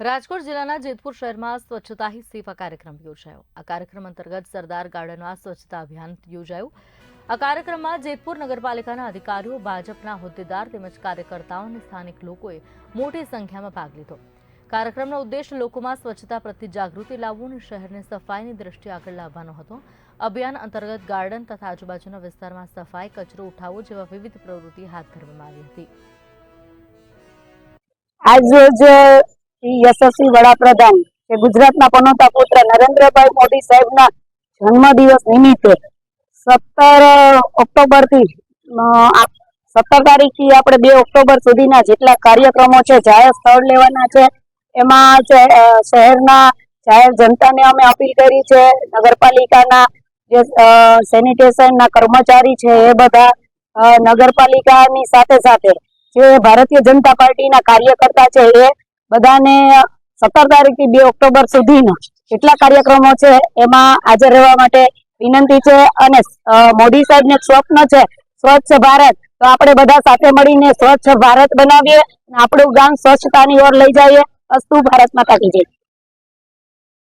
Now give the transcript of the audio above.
રાજકોટ જિલ્લાના જેતપુર શહેરમાં સ્વચ્છતા હી સેવા કાર્યક્રમ યોજાયો. આ કાર્યક્રમ અંતર્ગત સરદાર ગાર્ડનમાં સ્વચ્છતા અભિયાન યોજાયું. આ કાર્યક્રમમાં જેતપુર નગરપાલિકાના અધિકારીઓ, ભાજપના હોદ્દેદાર તેમજ કાર્યકર્તાઓ અને સ્થાનિક લોકોએ મોટી સંખ્યામાં ભાગ લીધો. કાર્યક્રમનો ઉદ્દેશ લોકોમાં સ્વચ્છતા પ્રત્યે જાગૃતિ લાવવું અને શહેરને સફાઈની દ્રષ્ટિએ આગળ લાવવાનો હતો. અભિયાન અંતર્ગત ગાર્ડન તથા આજુબાજુના વિસ્તારમાં સફાઈ, કચરો ઉઠાવવો જેવા વિવિધ પ્રવૃત્તિ હાથ ધરવામાં આવી હતી. આજરોજ યશસ્વી વડાપ્રધાન કે ગુજરાતના પનોતા પુત્ર નરેન્દ્રભાઈ મોદી સાહેબના જન્મદિવસ નિમિત્તે સત્તર ઓક્ટોબરથી સત્તર તારીખથી આપણે બે ઓક્ટોબર સુધીના જેટલા કાર્યક્રમો છે, જાહેર સ્થળ લેવાના છે, એમાં શહેરના જાહેર જનતાને અમે અપીલ કરી છે, નગરપાલિકાના જે સેનિટેશનના કર્મચારી છે, એ બધા નગરપાલિકાની સાથે સાથે જે ભારતીય જનતા પાર્ટીના કાર્યકર્તા છે, એ બધાને સત્તર તારીખથી બે ઓક્ટોબર સુધીના કેટલા કાર્યક્રમો છે એમાં હાજર રહેવા માટે વિનંતી છે અને મોડી મોદી સાહેબને એક સ્વપ્ન છે, સ્વચ્છ ભારત. તો આપણે બધા સાથે મળીને સ્વચ્છ ભારત બનાવીએ આપણું ગામ સ્વચ્છતાની ઓર લઈ જઈએ. અસ્તુ ભારત માતા કી